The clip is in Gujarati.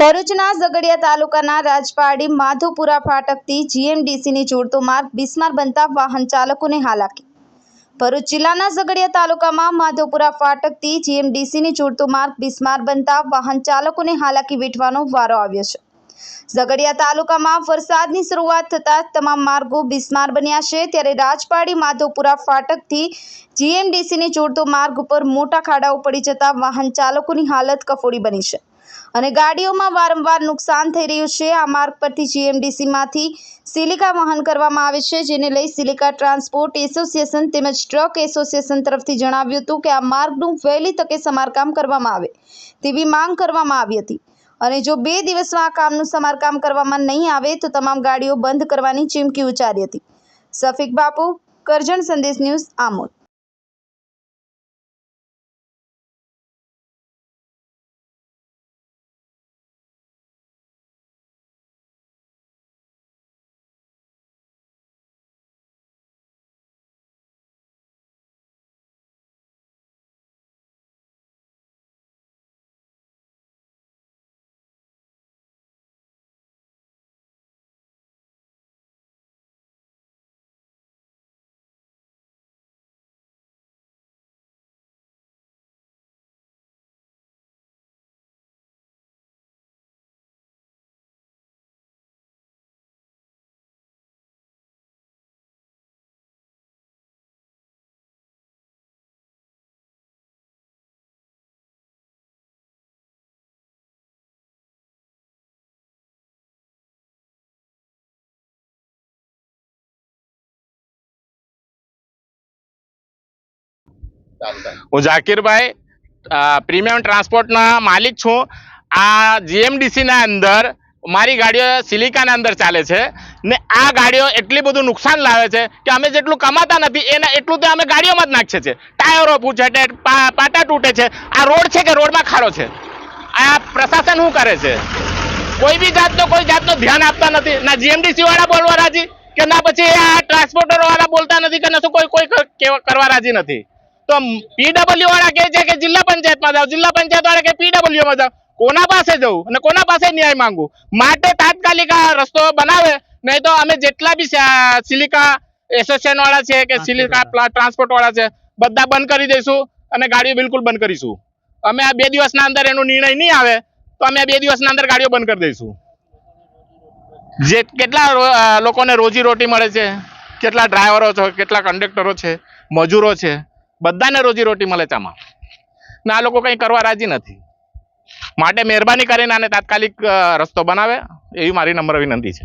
ભરૂચના ઝઘડિયા તાલુકાના રાજપારડી માધુપુરા ફાટકથી જીએમડીસીની જોડતો માર્ગ બિસ્માર બનતા વાહન ચાલકોને હાલાકી ભરૂચ જિલ્લાના ઝઘડિયા તાલુકામાં માધોપુરા ફાટકથી જીએમડીસીની જોડતો માર્ગ બિસ્માર બનતા વાહન ચાલકોને હાલાકી વેઠવાનો વારો આવ્યો છે. ઝઘડિયા તાલુકામાં વરસાદની શરૂઆત થતાં તમામ માર્ગો બિસ્માર બન્યા છે, ત્યારે રાજપારડી માધોપુરા ફાટકથી જીએમડીસીને જોડતો માર્ગ ઉપર મોટા ખાડાઓ પડી જતા વાહન ચાલકોની હાલત કફોડી બની છે. અને ગાડીઓમાં વારંવાર નુકસાન થઈ રહ્યું છે. આ માર્ગ પરથી જીએમડીસીમાંથી સિલિકા વહન કરવામાં આવે છે, જેને લઈ સિલિકા ટ્રાન્સપોર્ટ એસોસિએશન તેમજ ટ્રક એસોસિએશન તરફથી જણાવ્યું હતું કે આ માર્ગનું વહેલી તકે સમારકામ કરવામાં આવે તેવી માંગ કરવામાં આવી હતી. અને જો બે દિવસમાં આ કામનું સમારકામ કરવામાં નહીં આવે તો તમામ ગાડીઓ બંધ કરવાની ચીમકી ઉચ્ચારી હતી. સફિક બાપુ, કરજણ સંદેશ ન્યૂઝ આમોદ. હું ઝાકીરભાઈ પ્રીમિયમ ટ્રાન્સપોર્ટના માલિક છું. આ જીએમડીસીના અંદર, મારી ગાડીઓ સિલિકાના અંદર ચાલે છે ને આ ગાડીઓ એટલી બધું નુકસાન લાવે છે કે અમે જેટલું કમાતા નથી, એના એટલું તો અમે ગાડીઓમાં જ નાખીએ છીએ. ટાયરો પૂછે છે પાટા તૂટે છે. આ રોડ છે કે રોડમાં ખાડો છે? આ પ્રશાસન શું કરે છે? કોઈ બી જાતનો, કોઈ જાતનો ધ્યાન આપતા નથી. ના જીએમડીસી વાળા બોલવા રાજી કે ના પછી આ ટ્રાન્સપોર્ટર વાળા બોલતા નથી કે ના શું કોઈ કોઈ કરવા રાજી નથી? તો પીડબ્લ્યુ વાળા કહે છે કે જિલ્લા પંચાયતમાં જાઓ જિલ્લા પંચાયત વાળા કે પીડબ્લ્યુ માં જાઓ. કોના પાસે જવું અને કોના પાસે ન્યાય માંગુ માટે તાત્કાલિક આ રસ્તો બનાવે નહીં તો અમે જેટલા બી સિલિકા એસોસિએશન વાળા છે કે સિલિકા ટ્રાન્સપોર્ટ વાળા છે બધા બંધ કરી દઈશું અને ગાડીઓ બિલકુલ બંધ કરીશું. અમે આ બે દિવસના અંદર એનો નિર્ણય નહીં આવે તો અમે આ બે દિવસના અંદર ગાડીઓ બંધ કરી દઈશું. જે કેટલા લોકોને રોજી રોટી મળે છે કેટલા ડ્રાઈવરો છે કેટલા કંડક્ટરો છે મજૂરો છે બધાને રોજી રોટી મળે છે આમાં. ને આ લોકો કંઈ કરવા રાજી નથી. માટે મહેરબાની કરીને આને તાત્કાલિક રસ્તો બનાવે, એવી મારી નમ્ર વિનંતી છે.